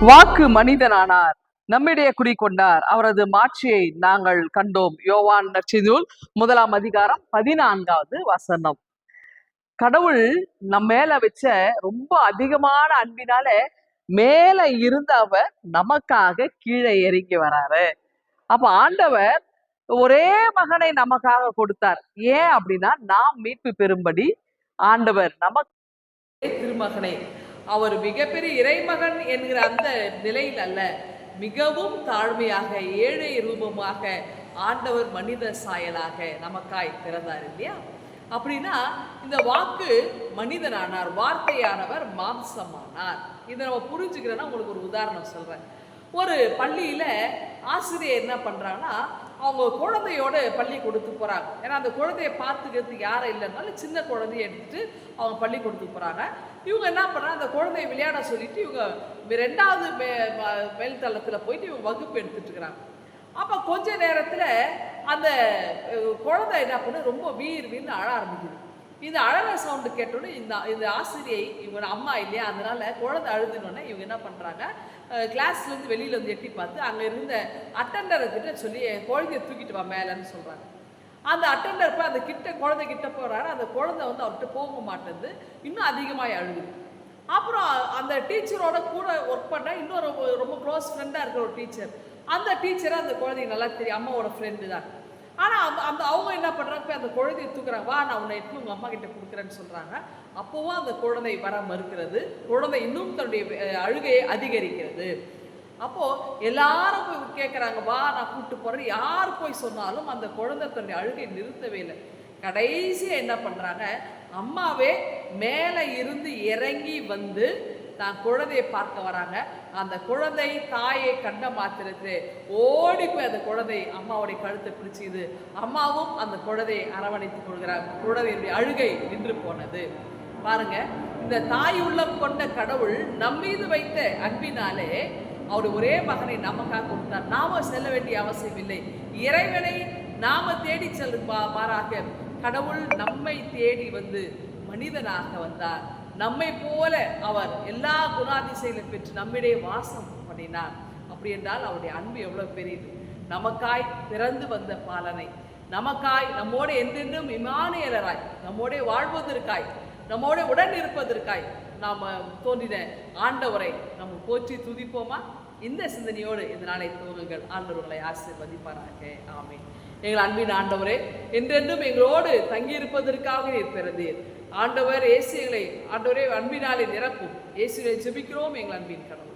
வாக்கு மனிதனானார். நம்மிடையே குடிக்கொண்டார் அவரது மாட்சியை நாங்கள் கண்டோம். யோவான் நச்சிதூல் முதலாம் அதிகாரம் பதினான்காவது வசனம். கடவுள் நம்ம மேல வச்ச ரொம்ப அதிகமான அன்பினால மேல இருந்த அவர் நமக்காக கீழே இறங்கி வராரு. அப்ப ஆண்டவர் ஒரே மகனை நமக்காக கொடுத்தார். ஏன் அப்படின்னா நாம் மீட்பு பெறும்படி ஆண்டவர் நமக்கு திருமகனை அவர் மிகப்பெரிய இறைமகன் என்கிற அந்த நிலையில் அல்ல மிகவும் தாழ்மையாக ஏழை ரூபமாக ஆண்டவர் மனித சாயலாக நமக்காய் பிறந்தார் இல்லையா? அப்படின்னா இந்த வாக்கு மனிதனானார் வார்த்தையானவர் மாம்சமானார். இதை நம்ம புரிஞ்சுக்கிறேன்னா உங்களுக்கு ஒரு உதாரணம் சொல்றேன். ஒரு பள்ளியில் ஆசிரியர் என்ன பண்ணுறாங்கன்னா அவங்க குழந்தையோட பள்ளி கொடுத்து போகிறாங்க ஏன்னா அந்த குழந்தைய பார்த்துக்கிறதுக்கு யாரும் இல்லைனாலும் சின்ன குழந்தைய எடுத்துட்டு அவங்க பள்ளி கொடுத்து போகிறாங்க இவங்க என்ன பண்ணுறாங்க அந்த குழந்தைய விளையாட சொல்லிட்டு இவங்க ரெண்டாவது மே ம- போயிட்டு இவங்க வகுப்பு எடுத்துகிட்டு இருக்கிறாங்க. அப்போ கொஞ்ச நேரத்தில் அந்த குழந்தை என்ன பண்ணு ரொம்ப வீர் வீர்னு அழ ஆரம்பிக்குது. இந்த அழற சவுண்டு கேட்டோன்னே இந்த இந்த ஆசிரியை இவங்க அம்மா இல்லையா? அதனால குழந்தை அழுதுனோடனே இவங்க என்ன பண்ணுறாங்க கிளாஸ்லேருந்து வெளியில் வந்து எட்டி பார்த்து அங்கே இருந்த அட்டண்டரை கிட்ட சொல்லி "என் குழந்தைய தூக்கிட்டு வா மேலேன்னு சொல்கிறாங்க அந்த அட்டண்டர் போய் அந்த கிட்ட குழந்தை கிட்ட போகிறாரு அந்த குழந்தை வந்து அவர்கிட்ட போக மாட்டேங்குது. இன்னும் அதிகமாக அழுகுது. அப்புறம் அந்த டீச்சரோட கூட ஒர்க் பண்ண இன்னொரு ரொம்ப- ரொம்ப க்ளோஸ் ஃப்ரெண்டாக இருக்கிற ஒரு டீச்சர். அந்த டீச்சரை அந்த குழந்தைக்கு நல்லா தெரியும். அம்மாவோட ஃப்ரெண்டு தான். அந்த அவங்க என்ன பண்ணுறாங்க போய் அந்த குழந்தையை தூக்குறாங்க. வா நான் உன்னை எடுத்து உங்கள் அம்மா கிட்ட கொடுக்குறேன்னு சொல்கிறாங்க அப்போவும் அந்த குழந்தை வர மறுக்கிறது. குழந்தை இன்னும் தன்னுடைய அழுகையை அதிகரிக்கிறது. அப்போது எல்லாரும் போய் கேட்குறாங்க வா நான் கூப்பிட்டு போகிறேன் யார் போய் சொன்னாலும் அந்த குழந்தை தன்னுடைய அழுகை நிறுத்தவே இல்லை. கடைசியாக என்ன பண்ணுறாங்க அம்மாவே மேலே இருந்து இறங்கி வந்து தான் குழந்தையை பார்க்க வராங்க. அந்த குழந்தை தாயை கண்ட மாத்திரத்து ஓடி போய் அந்த குழந்தை அம்மாவுடைய கழுத்தை பிடிச்சிது அம்மாவும் அந்த குழந்தையை அரவணைத்துக் கொள்கிறார். குழந்தையுடைய அழுகை நின்று போனது. பாருங்க இந்த தாய் உள்ளம் கொண்ட கடவுள் நம்மீது வைத்த அன்பினாலே அவர் ஒரே மகனை நமக்காக கொடுத்தார். நாம செல்ல வேண்டிய அவசியம் இல்லை இறைவனை நாம தேடி செல்லும் மாறாக கடவுள் நம்மை தேடி வந்து மனிதனாக வந்தார். நம்மை போல அவர் எல்லா குணாதிசைகளும் பெற்று நம்மிடையே வாசம் பண்ணினார். அப்படி என்றால் அவருடைய அன்பு எவ்வளவு பெரியது. நமக்காய் பிறந்து வந்த பாலனை நமக்காய் நம்மோடு என்றென்றும் இமானியலராய் நம்மோட வாழ்வதற்காய் நம்மோட உடன் இருப்பதற்காய் நாம் தோன்றின ஆண்டவரை நம்ம போற்றி துதிப்போமா? இந்த சிந்தனையோடு இந்த நாளை துவங்குங்கள் ஆண்டவர்களை ஆசீர்வதிப்பாராக. ஆமே எங்கள் அன்பின் ஆண்டவரே என்றென்றும் எங்களோடு தங்கியிருப்பதற்காக நீர் பிறந்தீர். ஆண்டவர் இயேசுகளை ஆண்டவரே அன்பினாலே நிரப்பும். இயேசுகளை ஜெபிக்கிறோம் எங்கள் அன்பின் கடவுள்